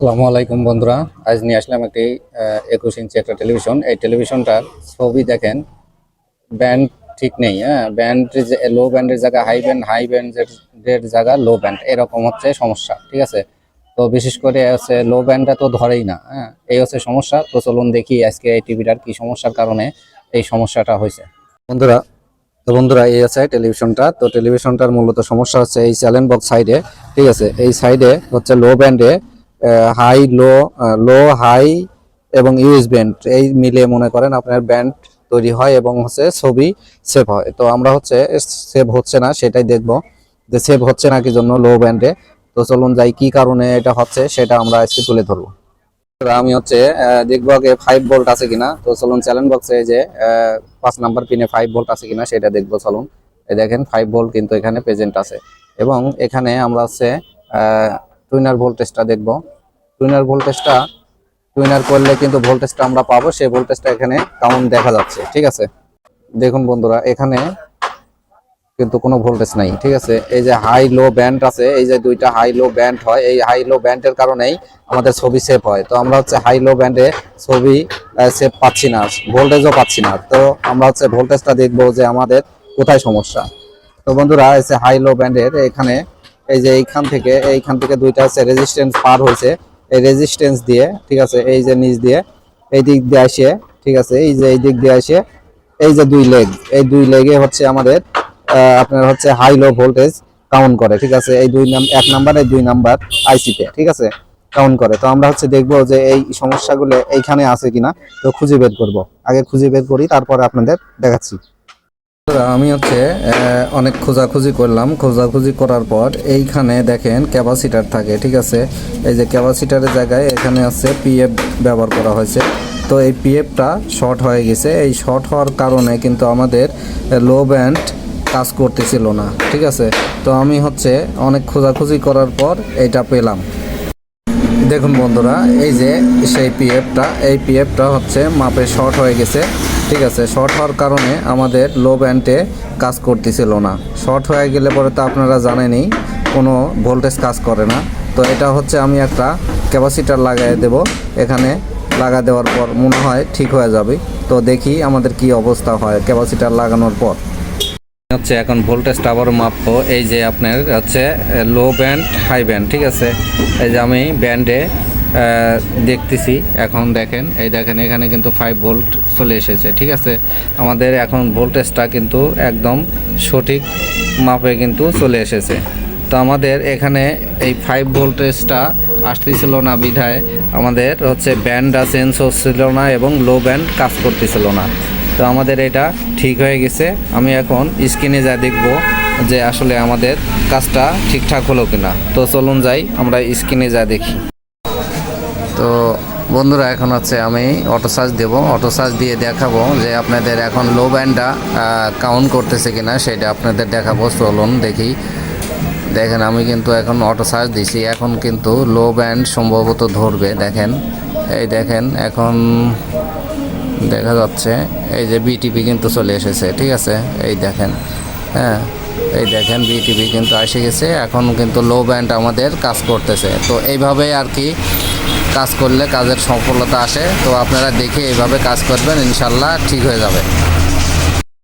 আসসালামু আলাইকুম বন্ধুরা। আজ নিয়ে আসলাম একটি একুশ ইঞ্চি একটা টেলিভিশন। এই টেলিভিশনটার ছবি দেখেন, ব্যান্ড ঠিক নেই হ্যাঁ? ব্যান্ড লো ব্যান্ডের জায়গা হাই ব্যান্ড হাই ব্যান্ডের জায়গা লো ব্যান্ড এরকম হচ্ছে সমস্যা, ঠিক আছে? তো বিশেষ করে হচ্ছে লো ব্যান্ডটা তো ধরেই না হ্যাঁ? এই হচ্ছে সমস্যা। তো চলুন দেখি আজকে এই টিভিটার কি সমস্যার কারণে এই সমস্যাটা হয়েছে। বন্ধুরা, তো বন্ধুরা, এই আছে টেলিভিশনটা। তো টেলিভিশনটার মূলত সমস্যা হচ্ছে এই চ্যালেঞ্জ বক্স সাইডে, ঠিক আছে? এই সাইডে হচ্ছে লো ব্যান্ডে হাই লো লো হাই এবং ইউএস ব্যান্ড এই মিলে মনে করেন আপনার ব্যান্ড তৈরি হয় এবং হচ্ছে ছবি সেভ হয়। তো আমরা হচ্ছে সেভ হচ্ছে না, সেটাই দেখব যে সেভ হচ্ছে না কি জন্য লো ব্যান্ডে তো চলুন যাই, কি কারণে এটা হচ্ছে সেটা আমরা আজকে তুলে ধরবো। আমি হচ্ছে দেখব আগে ফাইভ ভোল্ট আছে কিনা। তো চলুন চ্যালেঞ্জ বক্সে যে পাঁচ নাম্বার পিনে ফাইভ ভোল্ট আছে কিনা সেটা দেখব চলুন। দেখেন ফাইভ ভোল্ট কিন্তু এখানে প্রেজেন্ট আছে। এবং এখানে আমরা হচ্ছে টুইনার ভোল্টেজটা দেখব। টুইনার ভোল্টেজটা, টুইনার করলে কিন্তু ভোল্টেজটা আমরা পাবো, সেই ভোল্টেজটা এখানে কাউন্ট দেখা যাচ্ছে, ঠিক আছে? দেখুন বন্ধুরা, এখানে কিন্তু কোনো ভোল্টেজ নাই, ঠিক আছে? এই যে হাই লো ব্যান্ড আছে, এই যে দুইটা হাই লো ব্যান্ড হয়, এই হাই লো ব্যান্ডের কারণেই আমাদের ছবি সেভ হয়। তো আমরা হচ্ছে হাই লো ব্যান্ডে ছবি সেভ পাচ্ছি না, ভোল্টেজও পাচ্ছি না। তো আমরা হচ্ছে ভোল্টেজটা দেখব যে আমাদের কোথায় সমস্যা। তো বন্ধুরা, এই হাই লো ব্যান্ডের এখানে এই যে এইখান থেকে এইখান থেকে দুইটা হচ্ছে রেজিস্ট্যান্স পার হয়েছে। এই রেজিস্ট্যান্স দিয়ে, ঠিক আছে, এই যে নিচ দিয়ে, এই দিক দিয়ে আসে, ঠিক আছে, এই যে এই দিক দিয়ে আসে, এই যে দুই লেগ এই দুই লেগে হচ্ছে আমাদের আপনার হচ্ছে হাই লো ভোল্টেজ কাউন্ট করে, ঠিক আছে, এই দুই নাম, এক নাম্বার, এই দুই নাম্বার আইসিতে ঠিক আছে কাউন্ট করে। তো আমরা হচ্ছে দেখব যে এই সমস্যাগুলো এইখানে আছে কিনা, তো খুঁজে বের করব। আগে খুঁজে বের করি, তারপরে আপনাদের দেখাচ্ছি। আমি হচ্ছে অনেক খোঁজাখুঁজি করলাম। খোঁজাখুঁজি করার পর এইখানে দেখেন ক্যাপাসিটার থাকে, ঠিক আছে? এই যে ক্যাপাসিটারের জায়গায় এখানে আছে পিএফ ব্যবহার করা হয়েছে। তো এই পিএফটা শর্ট হয়ে গেছে। এই শর্ট হওয়ার কারণে কিন্তু আমাদের লো ব্যান্ড কাজ করতেছিল না, ঠিক আছে? তো আমি হচ্ছে অনেক খোঁজাখুঁজি করার পর এটা পেলাম। দেখুন বন্ধুরা, এই যে সেই পিএফটা এই পিএফটা হচ্ছে মাপে শর্ট হয়ে গেছে। ঠিক আছে শর্ট হওয়ার কারণে আমাদের লো ব্যান্ডে কাজ করতেছিল না। শর্ট হয়ে গেলে পরে তো আপনারা জানেনই, কোনো ভোল্টেজ কাজ করে না। তো এটা হচ্ছে আমি একটা ক্যাপাসিটার লাগাই দেব। এখানে লাগা দেওয়ার পর মনে হয় ঠিক হয়ে যাবে। তো দেখি আমাদের কি অবস্থা হয় ক্যাপাসিটার লাগানোর পর। হচ্ছে এখন ভোল্টেজটা আবার মাপবো এই যে আপনার হচ্ছে লো ব্যান্ড হাই ব্যান্ড ঠিক আছে? এই যে আমি ব্যান্ডে দেখতেছি। এখন দেখেন, এই দেখেন, এখানে কিন্তু ফাইভ ভোল্ট চলে এসেছে, ঠিক আছে? আমাদের এখন ভোল্টেজটা কিন্তু একদম সঠিক মাপে কিন্তু চলে এসেছে। তো আমাদের এখানে এই ফাইভ ভোল্টেজটা আসতেছিল না বিধায়, আমাদের হচ্ছে ব্যান্ডটা চেঞ্জ হচ্ছিল না এবং লো ব্যান্ড কাজ করতেছিল না। তো আমাদের এটা ঠিক হয়ে গেছে। আমি এখন স্ক্রিনে যা দেখব যে আসলে আমাদের কাজটা ঠিকঠাক হলো কিনা। তো চলুন যাই, আমরা স্ক্রিনে যা দেখি। তো বন্ধুরা, এখন হচ্ছে আমি অটো চার্জ দেবো। অটো চার্জ দিয়ে দেখাবো যে আপনাদের এখন লো ব্যান্ডটা কাউন্ট করতেছে কিনা, সেটা আপনাদের দেখাবো চলুন দেখি। দেখেন, আমি কিন্তু এখন অটো চার্জ দিছি। এখন কিন্তু লো ব্যান্ড সম্ভবত ধরবে, দেখেন। এই দেখেন, এখন দেখা যাচ্ছে, এই যে বিটিপি কিন্তু চলে এসেছে, ঠিক আছে? এই দেখেন হ্যাঁ? এই দেখেন বিটিপি কিন্তু এসে গেছে। এখন কিন্তু লো ব্যান্ড আমাদের কাজ করতেছে। তো এইভাবে আর কি কাজ করলে কাজের সফলতা আসে। তো আপনারা দেখে এভাবে কাজ করবেন, ইনশাল্লাহ ঠিক হয়ে যাবে।